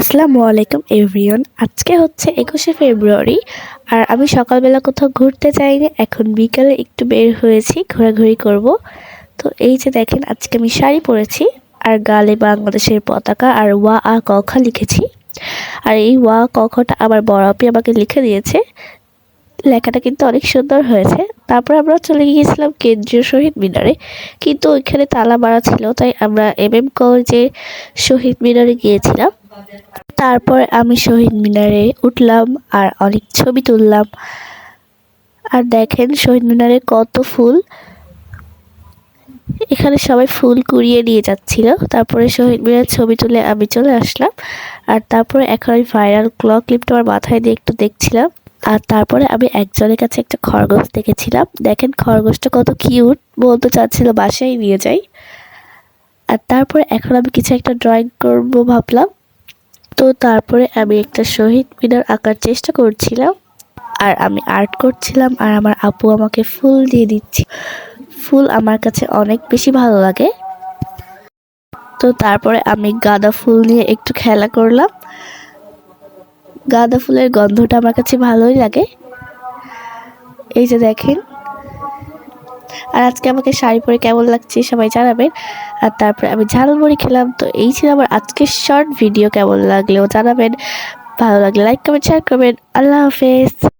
আসসালামু আলাইকুম এভরিওন আজকে হচ্ছে একুশে ফেব্রুয়ারি, আর আমি সকালবেলা কোথাও ঘুরতে যাইনি। এখন বিকালে একটু বের হয়েছি, ঘোরাঘুরি করব। তো এই যে দেখেন, আজকে আমি শাড়ি পরেছি, আর গালে বাংলাদেশের পতাকা আর ওয়া আ কখা লিখেছি। আর এই ওয়া কখটা আবার বড় আপি আমাকে লিখে দিয়েছে। লেখাটা কিন্তু অনেক সুন্দর হয়েছে। তারপর আমরা চলে গিয়েছিলাম কেন্দ্রীয় শহীদ মিনারে। কিন্তু ওইখানে তালা মারা ছিল, তাই আমরা এম এম কলেজের শহীদ মিনারে গিয়েছিলাম। তারপর আমি শহীদ মিনারে উঠলাম আর অনেক ছবি তুললাম। আর দেখেন শহীদ মিনারে কত ফুল। এখানে সবাই ফুল কুড়িয়ে নিয়ে যাচ্ছিল। তারপরে শহীদ মিনার ছবি তুলে আমি চলে আসলাম। আর তারপরে এখন আমি ভাইরাল ক্লক ক্লিপটা আমার মাথায় দিয়ে একটু দেখছিলাম। আর তারপরে আমি একজনের কাছে একটা খরগোশ দেখেছিলাম। দেখেন খরগোশটা কত কিউট বলতে চাচ্ছিল বাসায় নিয়ে যাই। আর তারপরে এখন আমি কিছু একটা ড্রয়িং করব ভাবলাম। তো তারপরে আমি একটা শহীদ মিনার আঁকার চেষ্টা করছিলাম। আর আমি আর্ট করছিলাম আর আমার আপু আমাকে ফুল দিয়ে দিচ্ছি। ফুল আমার কাছে অনেক বেশি ভালো লাগে। তো তারপরে আমি গাঁদা ফুল নিয়ে একটু খেলা করলাম। গাঁদা ফুলের গন্ধটা আমার কাছে ভালোই লাগে। এই যে দেখেন। আর আজকে আমাকে শাড়ি পরে কেমন লাগছে সবাই জানাবেন। আর তারপরে আমি ঝালমুড়ি খেলাম, তো এই ছিল আমার আজকের শর্ট ভিডিও কেমন লাগলেও জানাবেন। ভালো লাগলে লাইক কমেন্ট শেয়ার করবেন। আল্লাহ হাফেজ।